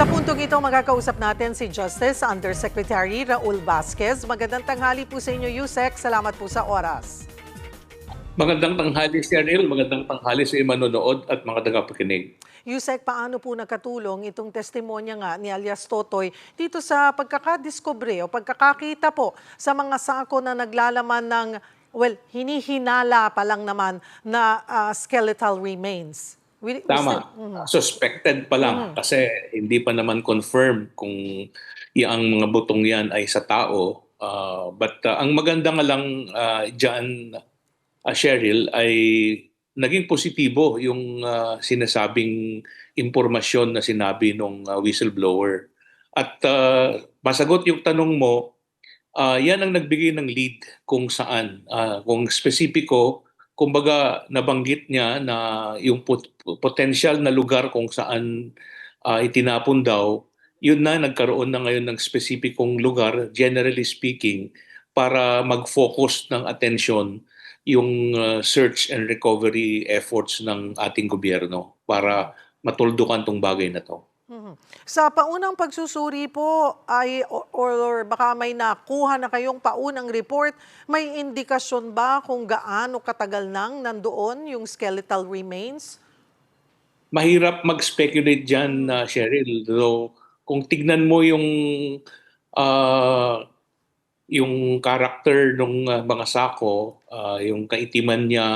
Sa puntong ito, makakausap natin si Justice Undersecretary Raul Vasquez. Magandang tanghali po sa inyo, Yusek. Salamat po sa oras. Magandang tanghali, Cheryl. Magandang tanghali sa manonood at mga tagapakinig. Yusek, paano po nakatulong itong testimonya nga ni alias Totoy dito sa pagkakadiscovery o pagkakakita po sa mga sako na naglalaman ng, well, hinihinala pa lang naman na ah, skeletal remains? We- we Tama. still- Mhm. Suspected pa lang kasi hindi pa naman confirm kung yung mga butong yan ay sa tao. Uh, but uh, ang maganda nga lang uh, dyan, uh, Cheryl, ay naging positibo yung uh, sinasabing impormasyon na sinabi ng whistleblower. At uh, masagot yung tanong mo, uh, yan ang nagbigay ng lead kung saan. Uh, kung spesipiko, kumbaga nabanggit niya na yung pot- potential na lugar kung saan ah, itinapon daw, yun na nagkaroon na ngayon ng spesipikong lugar, generally speaking, para mag-focus ng attention yung ah, search and recovery efforts ng ating gobyerno para matuldukan tong bagay na to. Sa paunang pagsusuri po ay or, or baka may nakuha na kayong paunang report, may indikasyon ba kung gaano katagal nang nandoon yung skeletal remains? mahirap mag-speculate dyan, na Cheryl. Though, kung tignan mo yung ah, yung character ng mga sako, ah, yung kaitiman niya,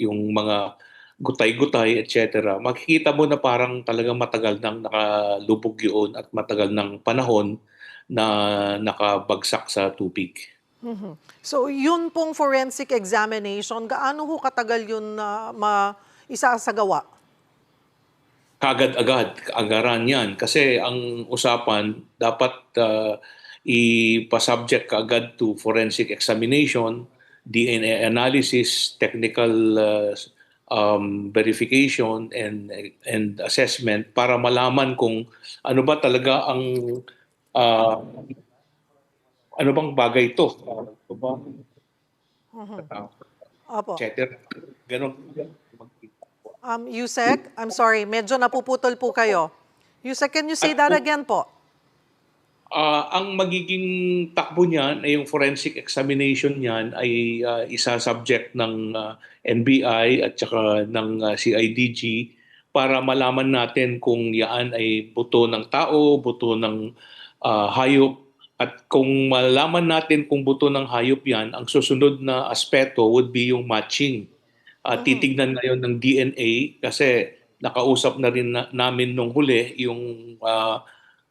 yung mga gutay-gutay, etc. Makikita mo na parang talagang matagal nang nakalubog yun at matagal ng panahon na nakabagsak sa tubig. Mhm. So yun pong forensic examination, gaano ho katagal yun na ma isasagawa? kagad-agad, kaagaran yan. Kasi ang usapan, dapat uh, ipasubject kaagad to forensic examination, DNA analysis, technical uh, um, verification, and, and assessment para malaman kung ano ba talaga ang uh, ano bang bagay ito. Ano ba? Opo. Et cetera. Ganon. Um, Yusek, I'm sorry, medyo napuputol po kayo. Yusek, can you say that again po? Ah, ang magiging takbo niyan ay yung forensic examination niyan ay ah, isa subject ng ah, NBI at saka ng ah, CIDG para malaman natin kung yaan ay buto ng tao, buto ng ah, hayop at kung malaman natin kung buto ng hayop yan, ang susunod na aspeto would be yung matching. Ah, titignan ngayon ng DNA kasi nakausap na rin na- namin nung huli yung ah,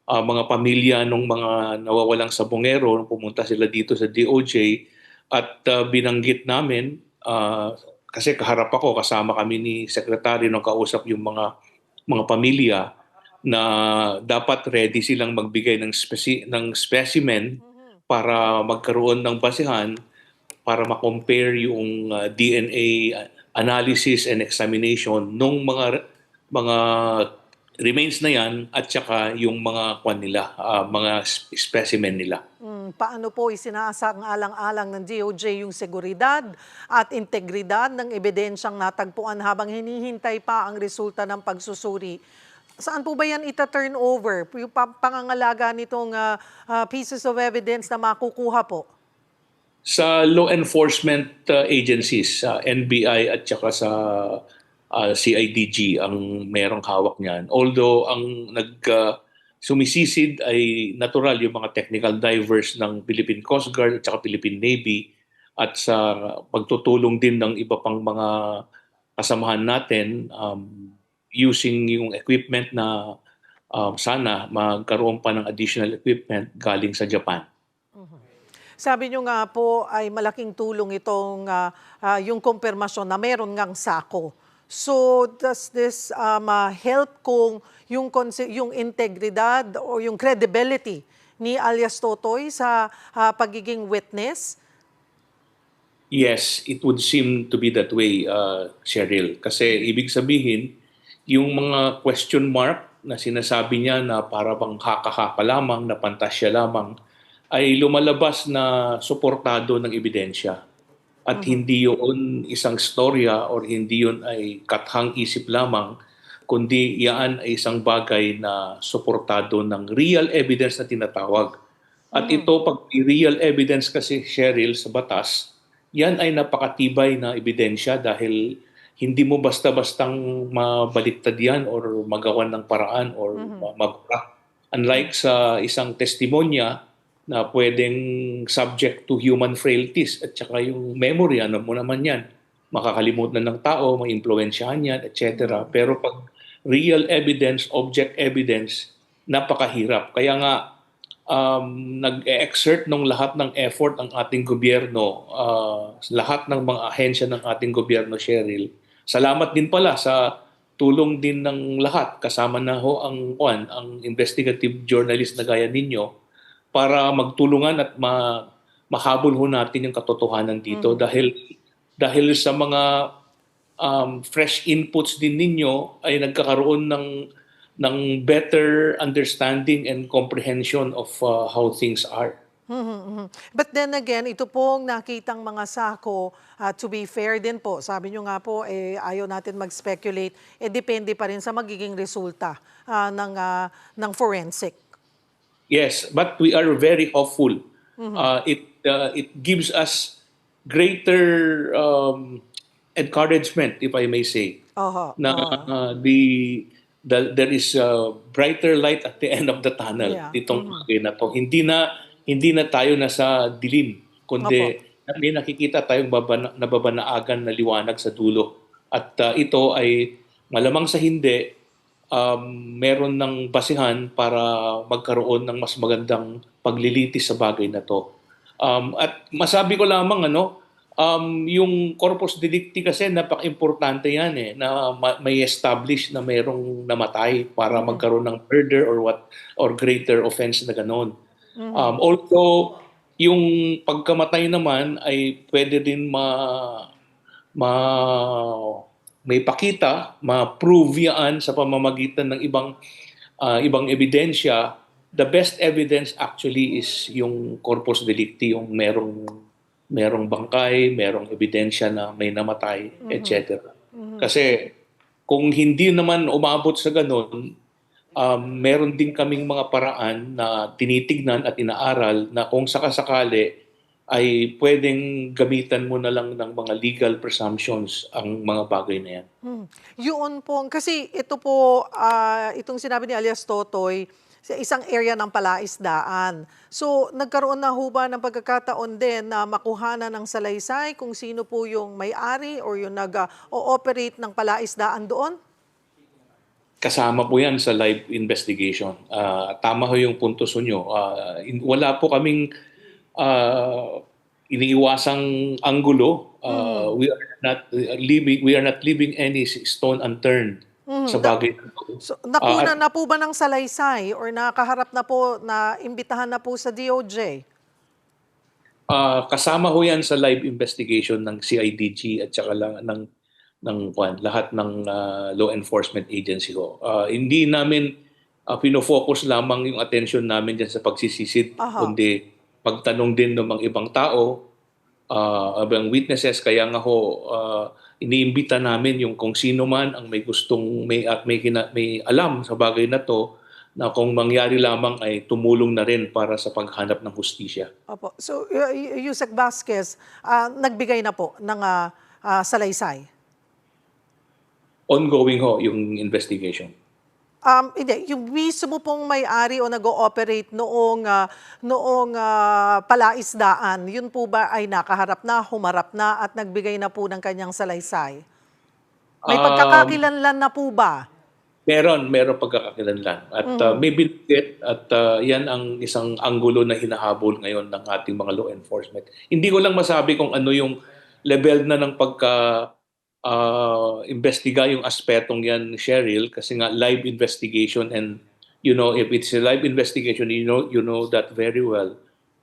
ah, mga pamilya ng mga nawawalang sabongero nung pumunta sila dito sa DOJ at ah, binanggit namin ah, kasi kaharap ako kasama kami ni secretary nung kausap yung mga mga pamilya na dapat ready silang magbigay ng speci- ng specimen para magkaroon ng basihan para ma-compare yung ah, DNA analysis and examination nung mga mga remains na yan at saka yung mga kwan nila, ah, mga sp- specimen nila. Mm, paano po isinaasang alang-alang ng DOJ yung seguridad at integridad ng ebidensyang natagpuan habang hinihintay pa ang resulta ng pagsusuri? Saan po ba yan ita-turn over? Yung pa- pangangalaga nitong ah, ah, pieces of evidence na makukuha po? Sa law enforcement ah, agencies, sa NBI at saka sa ah, CIDG ang merong hawak niyan. Although ang nag ah, sumisisid ay natural yung mga technical divers ng Philippine Coast Guard at saka Philippine Navy at sa pagtutulong din ng iba pang mga kasamahan natin um, using yung equipment na um, sana magkaroon pa ng additional equipment galing sa Japan. Sabi nyo nga po ay malaking tulong itong ah, ah, yung kumpirmasyon na meron ngang sako. So does this um, ah, help kung yung, yung integridad o yung credibility ni alias Totoy sa ah, pagiging witness? Yes, it would seem to be that way, uh, Cheryl. Kasi ibig sabihin, yung mga question mark na sinasabi niya na para bang haka-haka lamang, na pantasya lamang, ay lumalabas na suportado ng ebidensya. At hindi yun isang storya or hindi yun ay kathang isip lamang kundi yan ay isang bagay na suportado ng real evidence na tinatawag. At ito, pag real evidence kasi, Cheryl, sa batas, yan ay napakatibay na ebidensya dahil hindi mo basta-bastang mabaliktad yan or magawan ng paraan or ma- mabura. Unlike sa isang testimonya na pwedeng subject to human frailties at saka yung memory, ano mo naman yan, makakalimutan ng tao, maimpluwensyahan yan, etc. Pero pag real evidence, object evidence, napakahirap. Kaya nga, um, nag-exert ng lahat ng effort ang ating gobyerno, uh, lahat ng mga ahensya ng ating gobyerno, Cheryl. Salamat din pala sa tulong din ng lahat. Kasama na ho ang, kuwan, ang investigative journalist na gaya ninyo para magtulungan at ma, mahabol ho natin yung katotohanan dito dahil dahil sa mga um, fresh inputs din ninyo ay nagkakaroon ng ng better understanding and comprehension of uh, how things are. Mhm, mhm. But then again, ito pong nakitang mga sako, ah, to be fair din po, sabi nyo nga po, eh, ayaw natin mag-speculate, eh, depende pa rin sa magiging resulta ah, ng, ah, ng forensic. Yes, but we are very hopeful. Uh, it uh, it gives us greater um, encouragement, if I may say, Oho. na uh, the, the there is a brighter light at the end of the tunnel Yeah. ditong bagay na to. Hindi na hindi na tayo nasa dilim, kundi may nakikita tayong babana, nababanaagan na liwanag sa dulo. At uh, ito ay malamang sa hindi um, meron ng basihan para magkaroon ng mas magandang paglilitis sa bagay na to. Um, at masabi ko lamang ano, um, yung corpus delicti kasi napaka-importante yan eh, na ma- may establish na mayroong namatay para magkaroon ng murder or what or greater offense na ganon. Um, also, yung pagkamatay naman ay pwede din ma ma may pakita, ma-prove yan sa pamamagitan ng ibang ah, ibang ebidensya. The best evidence actually is yung corpus delicti, yung merong merong bangkay, merong ebidensya na may namatay, etc. Kasi kung hindi naman umabot sa ganun, um, meron din kaming mga paraan na tinitignan at inaaral na kung sakasakali ay pwedeng gamitan mo na lang ng mga legal presumptions ang mga bagay na yan. Hmm. Yun po, kasi ito po, ah, itong sinabi ni alias Totoy, sa isang area ng palaisdaan. So, nagkaroon na ho ba ng pagkakataon din na makuhanan ng salaysay kung sino po yung may-ari or yung nag-ooperate ng palaisdaan doon? Kasama po yan sa live investigation. Ah, tama ho yung puntos nyo. Ah, in- wala po kaming ah, iniiwasang anggulo. Ah, We are not uh, leaving we are not leaving any stone unturned sa bagay na to. So, nakuna na po ba ng salaysay or nakaharap na po, na imbitahan na po sa DOJ? Ah, kasama ho yan sa live investigation ng CIDG at saka lang ng ng kwan, lahat ng ah, law enforcement agency ho. Ah, hindi namin uh, pino-focus lamang yung attention namin diyan sa pagsisisid Aha. kundi pagtanong din ng mga ibang tao, ah, ibang witnesses kaya nga ho ah, iniimbita namin yung kung sino man ang may gustong may at may, kina- may alam sa bagay na to na kung mangyari lamang ay tumulong na rin para sa paghanap ng hustisya. Opo. So, Yusek Vasquez, ah, nagbigay na po ng ah, ah, salaysay. ongoing ho yung investigation. Um, hindi, yung mismo pong may-ari o nag-ooperate noong, ah, noong ah, palaisdaan, yun po ba ay nakaharap na, humarap na at nagbigay na po ng kanyang salaysay? May Um, pagkakakilanlan na po ba? Meron, meron pagkakakilanlan. At uh, may binigit at uh, yan ang isang anggulo na hinahabol ngayon ng ating mga law enforcement. Hindi ko lang masabi kung ano yung level na ng pagka uh, investiga yung aspetong yan, Cheryl, kasi nga live investigation and you know, if it's a live investigation, you know, you know that very well,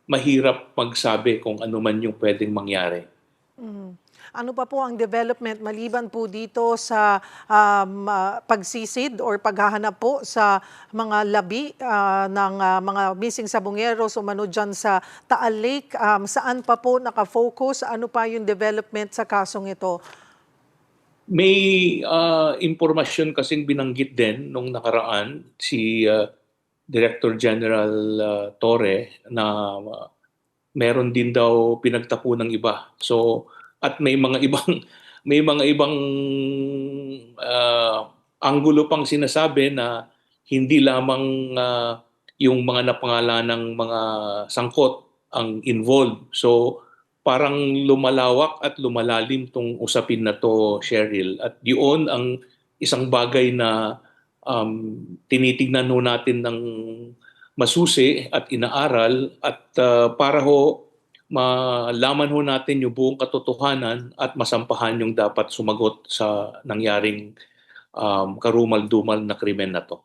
mahirap magsabi kung ano man yung pwedeng mangyari. Ano pa po ang development maliban po dito sa um, ah, pagsisid or paghahanap po sa mga labi ah, ng ah, mga missing sabongeros umano dyan sa Taal Lake? Um, saan pa po nakafocus? Ano pa yung development sa kasong ito? May ah, impormasyon kasing binanggit din nung nakaraan si ah, Director General ah, Torre na ah, meron din daw pinagtapo ng iba. So at may mga ibang may mga ibang ah, anggulo pang sinasabi na hindi lamang ah, yung mga napangalan ng mga sangkot ang involved. So parang lumalawak at lumalalim tong usapin na to, Cheryl. At yun ang isang bagay na um, tinitignan ho natin ng masusi at inaaral at uh, para ho malaman ho natin yung buong katotohanan at masampahan yung dapat sumagot sa nangyaring um, karumal-dumal na krimen na to.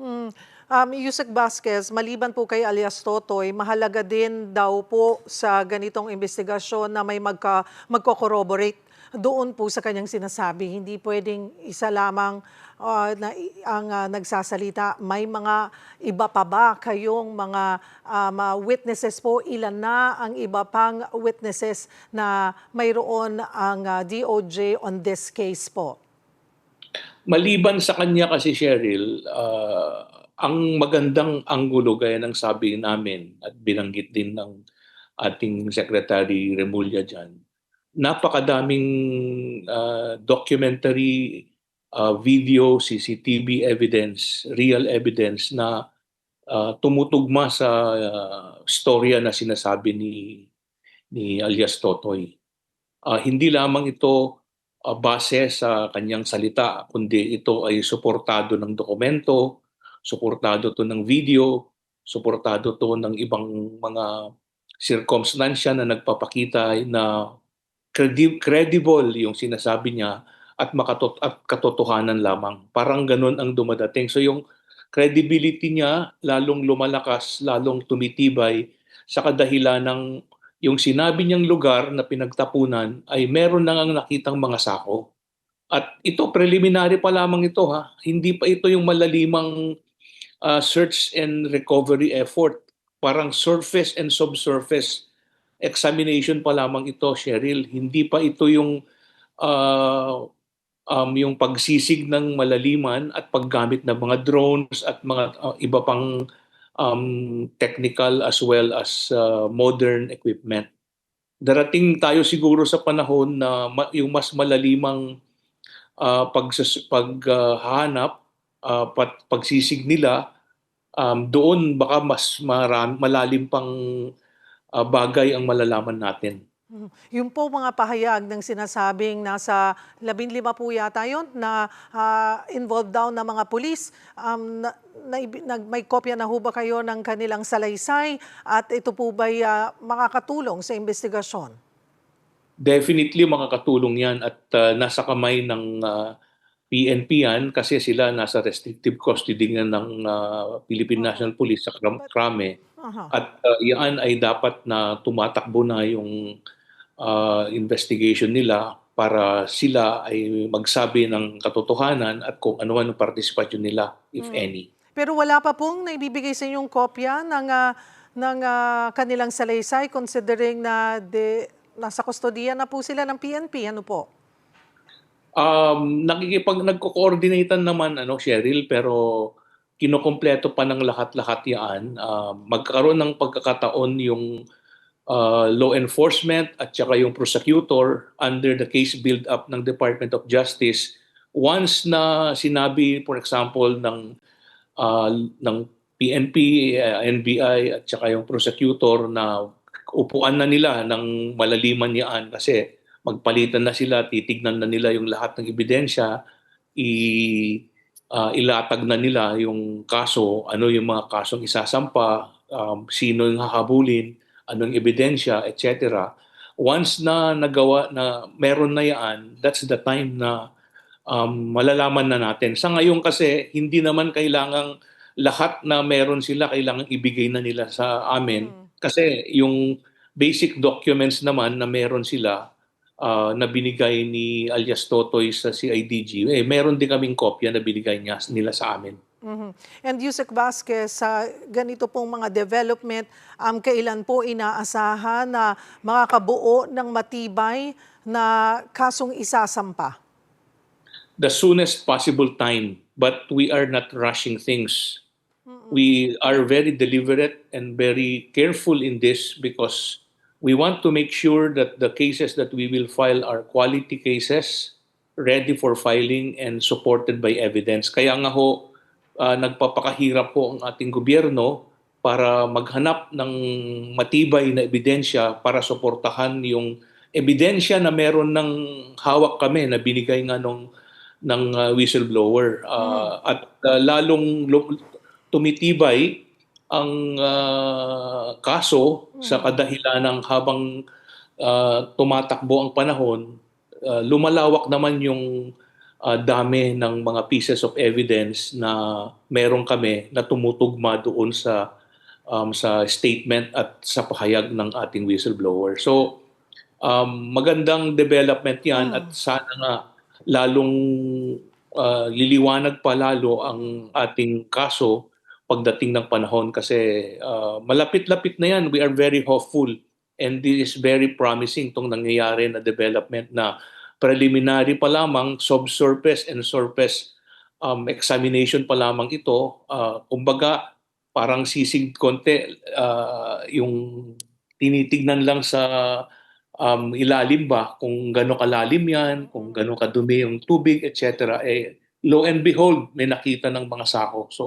Mm. Um, Yusek Vasquez, maliban po kay alias Totoy, mahalaga din daw po sa ganitong investigasyon na may magka, magko-corroborate doon po sa kanyang sinasabi. Hindi pwedeng isa lamang ah, na, ang ah, nagsasalita. May mga iba pa ba kayong mga um, witnesses po? Ilan na ang iba pang witnesses na mayroon ang ah, DOJ on this case po? Maliban sa kanya kasi Cheryl, ah, ang magandang anggulo gaya ng sabi namin at binanggit din ng ating Secretary Remulla dyan, napakadaming ah, documentary ah, video, CCTV evidence, real evidence na ah, tumutugma sa ah, storya na sinasabi ni ni alias Totoy. Ah, hindi lamang ito ah, base sa kanyang salita, kundi ito ay suportado ng dokumento, suportado to ng video, suportado to ng ibang mga circumstansya na nagpapakita na credi- credible yung sinasabi niya at makatot at katotohanan lamang. Parang ganun ang dumadating. So yung credibility niya lalong lumalakas, lalong tumitibay sa kadahilan ng yung sinabi niyang lugar na pinagtapunan ay meron na ngang nakitang mga sako. At ito, preliminary pa lamang ito ha. Hindi pa ito yung malalimang uh, search and recovery effort. Parang surface and subsurface examination pa lamang ito, Cheryl. Hindi pa ito yung uh, um, yung pagsisig ng malaliman at paggamit ng mga drones at mga uh, iba pang um, technical as well as uh, modern equipment. Darating tayo siguro sa panahon na ma- yung mas malalimang uh, pagsas- paghahanap, uh, pat- pagsisig nila, um, doon baka mas maram, malalim pang uh, bagay ang malalaman natin. Mhm. Yung po mga pahayag ng sinasabing nasa 15 po yata yun na ah, involved daw na mga pulis. Um, na, naibi- nag, may kopya na ho ba kayo ng kanilang salaysay at ito po ba makakatulong sa investigasyon? Definitely makakatulong yan at uh, nasa kamay ng uh, PNP yan kasi sila nasa restrictive custody nga ng uh, Philippine National Police sa Kram- Krame. Aha. At uh, yan ay dapat na tumatakbo na yung uh, investigation nila para sila ay magsabi ng katotohanan at kung ano ang participation nila, if Hmm. any. Pero wala pa pong naibibigay sa inyong kopya ng, ah, ng ah, kanilang salaysay considering na de, nasa kustodiya na po sila ng PNP. Ano po? Um, nakikipag nagko-coordinatean naman ano Cheryl pero kinokompleto pa ng lahat-lahat yan. Uh, magkaroon ng pagkakataon yung uh, law enforcement at saka yung prosecutor under the case build up ng Department of Justice once na sinabi for example ng uh, ng PNP, uh, NBI at saka yung prosecutor na upuan na nila ng malaliman yan kasi magpalitan na sila, titignan na nila yung lahat ng ebidensya, i ah, ilatag na nila yung kaso, ano yung mga kasong isasampa, um, sino yung hahabulin, anong ebidensya, etc. Once na nagawa na meron na yan, that's the time na um, malalaman na natin. Sa ngayon kasi, hindi naman kailangang lahat na meron sila, kailangan ibigay na nila sa amin. Mm. Kasi yung basic documents naman na meron sila, ah, na binigay ni alias Totoy sa CIDG, eh, meron din kaming kopya na binigay niya, nila sa amin. Mhm. And Yusek Vasquez, sa ganito pong mga development, um, kailan po inaasahan na makakabuo ng matibay na kasong isasampa? the soonest possible time. But we are not rushing things. We are very deliberate and very careful in this because we want to make sure that the cases that we will file are quality cases, ready for filing and supported by evidence. Kaya nga ho, ah, nagpapakahirap ho ang ating gobyerno para maghanap ng matibay na ebidensya para suportahan yung ebidensya na meron ng hawak kami na binigay nga nung ng ah, whistleblower Ah, at ah, lalong lu- tumitibay ang ah, kaso sa kadahilan ng habang ah, tumatakbo ang panahon ah, lumalawak naman yung ah, dami ng mga pieces of evidence na meron kami na tumutugma doon sa um, sa statement at sa pahayag ng ating whistleblower. So um, magandang development 'yan Mm. at sana nga lalong ah, liliwanag pa lalo ang ating kaso pagdating ng panahon kasi ah, malapit-lapit na 'yan. We are very hopeful and this is very promising tong nangyayari na development na preliminary pa lamang subsurface and surface um, examination pa lamang ito. Ah, kumbaga parang sisig konti ah, yung tinitignan lang sa um, ilalim ba kung gaano kalalim yan, kung gaano kadumi yung tubig, etc. Eh, lo and behold, may nakita ng mga sako. So.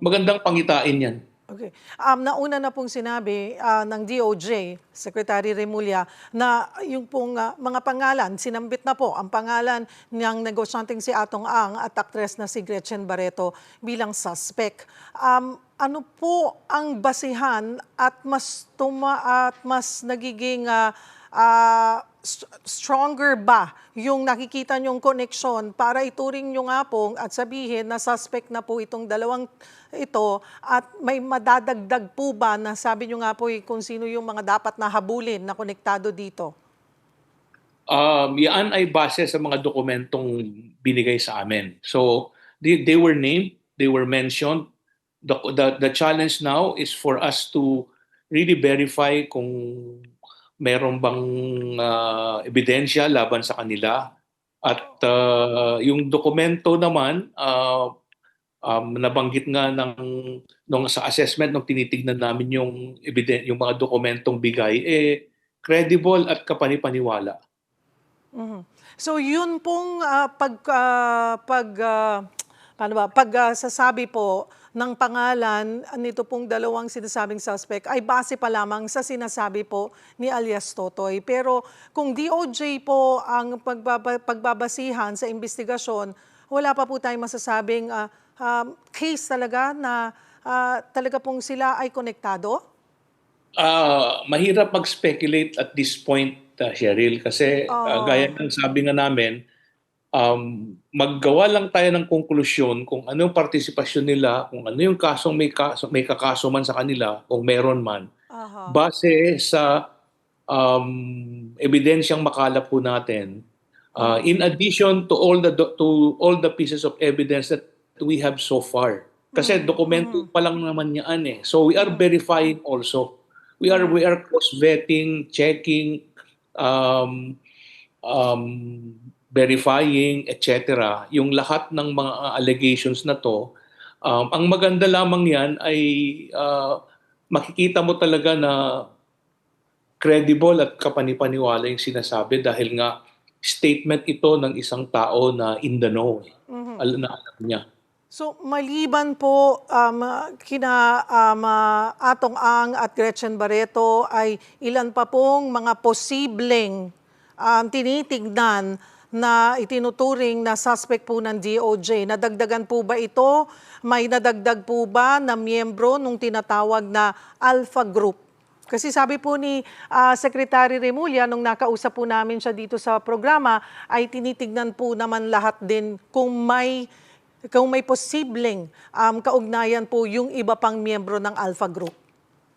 Magandang pangitain yan. Okay. Um, nauna na pong sinabi ah, ng DOJ, Secretary Remulla, na yung pong ah, mga pangalan, sinambit na po ang pangalan ng negosyanteng si Atong Ang at aktres na si Gretchen Barreto bilang suspect. Um, ano po ang basihan at mas tuma at mas nagiging ah, st- stronger ba yung nakikita nyong koneksyon para ituring nyo nga po at sabihin na suspect na po itong dalawang ito at may madadagdag po ba na sabi nyo nga po eh, kung sino yung mga dapat na habulin na konektado dito? Um, yan ay base sa mga dokumentong binigay sa amin. So, they, they were named, they were mentioned. The, the, the challenge now is for us to really verify kung meron bang ah, ebidensya laban sa kanila. At ah, yung dokumento naman, ah, um, nabanggit nga ng nung sa assessment nung tinitignan namin yung ebiden yung mga dokumentong bigay eh credible at kapanipaniwala. Mhm. So yun pong ah, pag ah, pag ah, paano ba pag ah, sasabi po ng pangalan nito pong dalawang sinasabing suspect ay base pa lamang sa sinasabi po ni alias Totoy. Pero kung DOJ po ang pagbaba- pagbabasihan sa investigasyon, wala pa po tayong masasabing ah, um, case talaga na ah, talaga pong sila ay konektado? Ah, mahirap mag-speculate at this point, uh, Cheryl, kasi ah, Oo. gaya ng sabi nga namin, um, maggawa lang tayo ng konklusyon kung ano yung partisipasyon nila, kung ano yung kasong may, kaso, may kakaso man sa kanila, kung meron man, Aha. base sa um, ebidensyang makalap po natin. Uh, in addition to all the to all the pieces of evidence that we have so far. Kasi dokumento pa lang naman yan eh. So we are verifying also. We are we are cross vetting, checking, um, um, verifying, etc. Yung lahat ng mga allegations na to. Um, ang maganda lamang yan ay uh, makikita mo talaga na credible at kapanipaniwala yung sinasabi dahil nga statement ito ng isang tao na in the know. eh. Mhm. Al- na alam niya. So maliban po um, kina um, ah, Atong Ang at Gretchen Barreto ay ilan pa pong mga posibleng um, tinitignan na itinuturing na suspect po ng DOJ. Nadagdagan po ba ito? May nadagdag po ba na miyembro nung tinatawag na Alpha Group? Kasi sabi po ni ah, Secretary Remulla nung nakausap po namin siya dito sa programa ay tinitignan po naman lahat din kung may kung may posibleng um, kaugnayan po yung iba pang miyembro ng Alpha Group.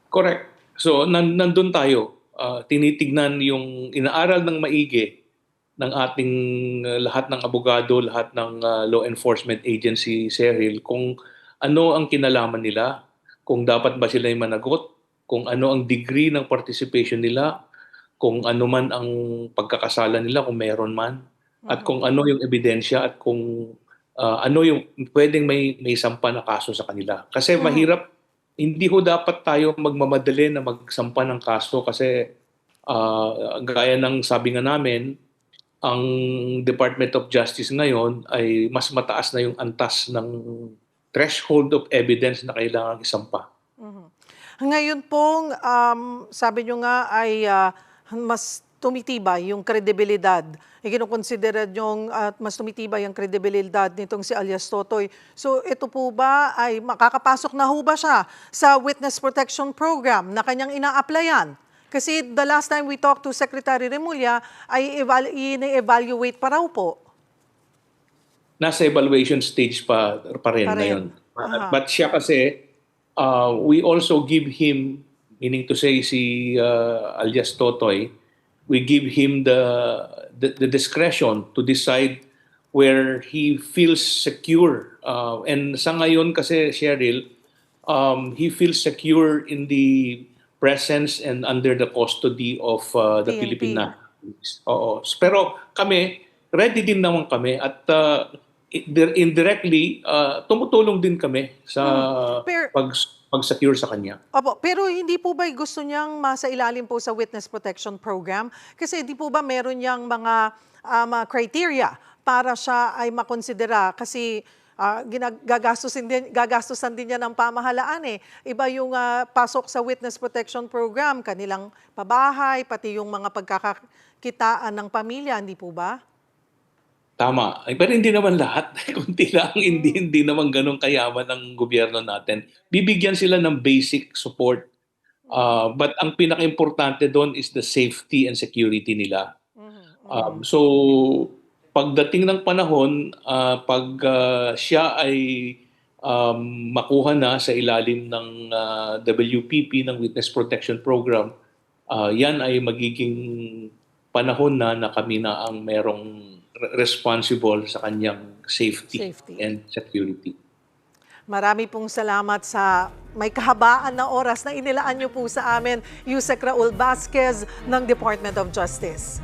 Correct. So nan nandun tayo. Ah, tinitignan yung inaaral ng maigi ng ating ah, lahat ng abogado, lahat ng ah, law enforcement agency, Cheryl, kung ano ang kinalaman nila, kung dapat ba sila managot, kung ano ang degree ng participation nila, kung ano man ang pagkakasala nila, kung meron man. at kung ano yung ebidensya at kung ah, ano yung pwedeng may may sampa na kaso sa kanila. Kasi mahirap hindi ho dapat tayo magmamadali na magsampa ng kaso kasi ah, gaya ng sabi nga namin ang Department of Justice ngayon ay mas mataas na yung antas ng threshold of evidence na kailangan isampa. Ngayon pong, um, sabi nyo nga ay ah, mas tumitibay yung kredibilidad. Ikinukonsidera nyo at mas tumitibay ang kredibilidad nitong si alias Totoy. So ito po ba ay makakapasok na ho ba siya sa Witness Protection Program na kanyang ina-applyan? Kasi the last time we talked to Secretary Remulla ay eval- ini-evaluate pa raw po. nasa evaluation stage pa, pa rin Pa rin. ngayon. Aha. But siya kasi, uh, we also give him, meaning to say si uh, alias Totoy, we give him the, the, the discretion to decide where he feels secure. Uh, and sa ngayon kasi, Cheryl, um, he feels secure in the presence and under the custody of uh, the PNP. Philippine National Police. Oo. Pero kami, ready din naman kami at uh, indirectly, uh, tumutulong din kami sa Pero- pag, pag-secure sa kanya. Opo, pero hindi po ba gusto niyang masa ilalim po sa Witness Protection Program? Kasi di po ba meron niyang mga um, criteria para siya ay makonsidera? Kasi ah, ginag- gagastusin din, gagastusan din niya ng pamahalaan eh. Iba yung ah, pasok sa Witness Protection Program, kanilang pabahay, pati yung mga pagkakakitaan ng pamilya, hindi po ba? Tama. Ay, pero hindi naman lahat. Kunti lang, hindi, hindi naman ganun kayaman ng gobyerno natin. Bibigyan sila ng basic support. Uh, but ang pinaka-importante doon is the safety and security nila. Um, so, pagdating ng panahon, ah, pag ah, siya ay um, makuha na sa ilalim ng ah, WPP, ng Witness Protection Program, ah, yan ay magiging panahon na na kami na ang merong re- responsible sa kanyang safety, Safety. and security. Marami pong salamat sa may kahabaan na oras na inilaan niyo po sa amin, Yusek Raul Vasquez ng Department of Justice.